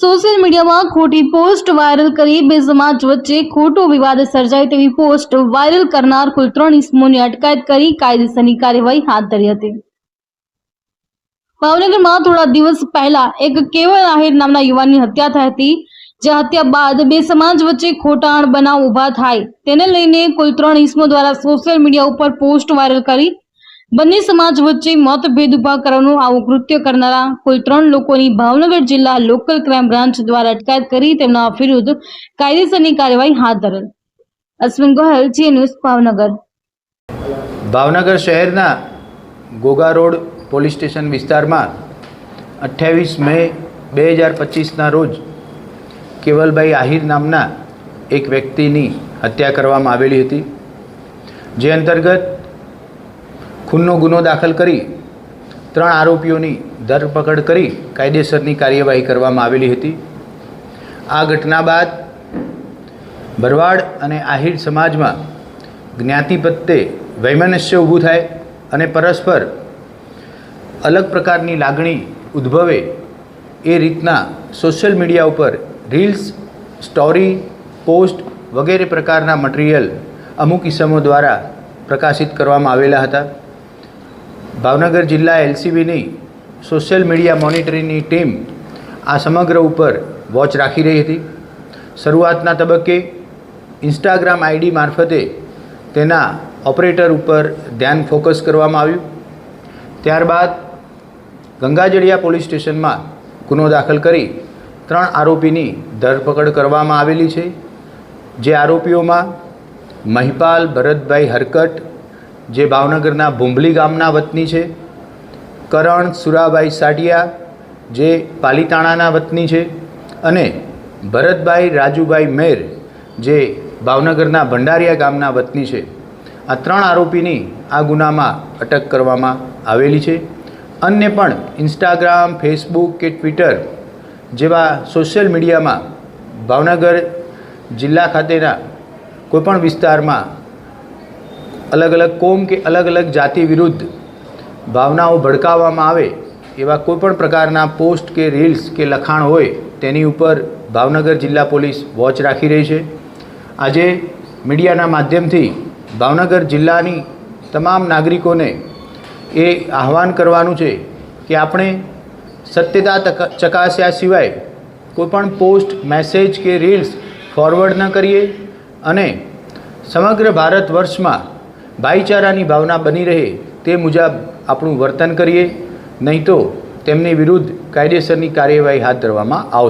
Social મીડિયામાં ખોટી post viral કરી બે સમાજ વચ્ચે ખોટો વિવાદ સર્જાય તેવી પોસ્ટ વાયરલ કરનાર કુલ ત્રણ ઇસમોની અટકાયત કરી કાયદેસરની કાર્યવાહી હાથ ધરી હતી. ભાવનગરમાં થોડા દિવસ પહેલા એક કેવળ આહિર નામના યુવાનની હત્યા થઈ હતી, જે હત્યા બાદ બે સમાજ વચ્ચે ખોટાણ બનાવ ઊભા થાય. તેને લઈને કુલ ત્રણ ઇસમો દ્વારા સોશિયલ મીડિયા ઉપર પોસ્ટ વાયરલ કરી બંને સમાજ વચ્ચે મતભેદ ઊભા કરવાનું આવું કૃત્ય કરનારા કુલ ત્રણ લોકોની ભાવનગર જિલ્લા લોકલ ક્રાઇમ બ્રાન્ચ દ્વારા અટકાયત કરી તેમના વિરુદ્ધ કાયદેસરની કાર્યવાહી હાથ ધરેલ. Ashwin Gohel G news Bhavnagar. Bhavnagar શહેરના ગોગા રોડ પોલીસ સ્ટેશન વિસ્તારમાં અઠ્યાવીસ મે બે હજાર પચીસના રોજ કેવલભાઈ આહિર નામના એક વ્યક્તિની હત્યા કરવામાં આવેલી હતી. જે અંતર્ગત ખૂનનો ગુનો દાખલ કરી, ત્રણ આરોપીઓની ધરપકડ કરી કાયદેસરની કાર્યવાહી કરવામાં આવેલી હતી. આ ઘટના બાદ ભરવાડ અને આહિર સમાજમાં જ્ઞાતિ પ્રત્યે વૈમનસ્ય ઊભું થાય અને પરસ્પર અલગ પ્રકારની લાગણી ઉદ્ભવે એ રીતના સોશિયલ મીડિયા ઉપર રીલ્સ, સ્ટોરી, પોસ્ટ વગેરે પ્રકારના મટીરિયલ અમુક ઇસમો દ્વારા પ્રકાશિત કરવામાં આવેલા હતા. ભાવનગર જિલ્લા એલસીબીની સોશિયલ મીડિયા મોનિટરિંગની ટીમ આ સમગ્ર ઉપર વોચ રાખી રહી હતી. શરૂઆતના તબક્કે ઇન્સ્ટાગ્રામ આઈડી મારફતે તેના ઓપરેટર ઉપર ધ્યાન ફોકસ કરવામાં આવ્યું. ત્યારબાદ ગંગાજળિયા પોલીસ સ્ટેશનમાં ગુનો દાખલ કરી ત્રણ આરોપીની ધરપકડ કરવામાં આવેલી છે. જે આરોપીઓમાં મહિપાલ ભરતભાઈ હરકટ જે ભાવનગરના ભૂંભલી ગામના વતની છે. કરણ, સુરાભાઈ સાટિયા જે પાલીતાણાના વતની છે અને ભરતભાઈ, રાજુભાઈ મેર જે ભાવનગરના ભંડારિયા ગામના વતની છે. આ ત્રણ આરોપીની આ ગુનામાં અટક કરવામાં આવેલી છે. અન્ય પણ ઇન્સ્ટાગ્રામ, ફેસબુક કે ટ્વિટર જેવા સોશિયલ મીડિયામાં ભાવનગર જિલ્લા ખાતેના કોઈપણ વિસ્તારમાં અલગ અલગ કોમ કે અલગ અલગ જાતિ વિરુદ્ધ ભાવનાઓ ભડકાવવામાં આવે એવા કોઈપણ પ્રકારના પોસ્ટ કે રીલ્સ કે લખાણ હોય, તેની ઉપર ભાવનગર જિલ્લા પોલીસ વોચ રાખી રહી છે. આજે મીડિયાના માધ્યમથી ભાવનગર જિલ્લાની તમામ નાગરિકોને એ આહવાન કરવાનું છે કે આપણે સત્યતા ચકાસ્યા સિવાય કોઈપણ પોસ્ટ, મેસેજ કે રીલ્સ ફોરવર્ડ ન કરીએ અને સમગ્ર ભારત વર્ષમાં ભાઈચારાની ભાવના બની રહે તે મુજબ આપણું વર્તન કરીએ, નહીં તો તેમની વિરુદ્ધ કાયદેસરની કાર્યવાહી હાથ ધરવામાં આવશે.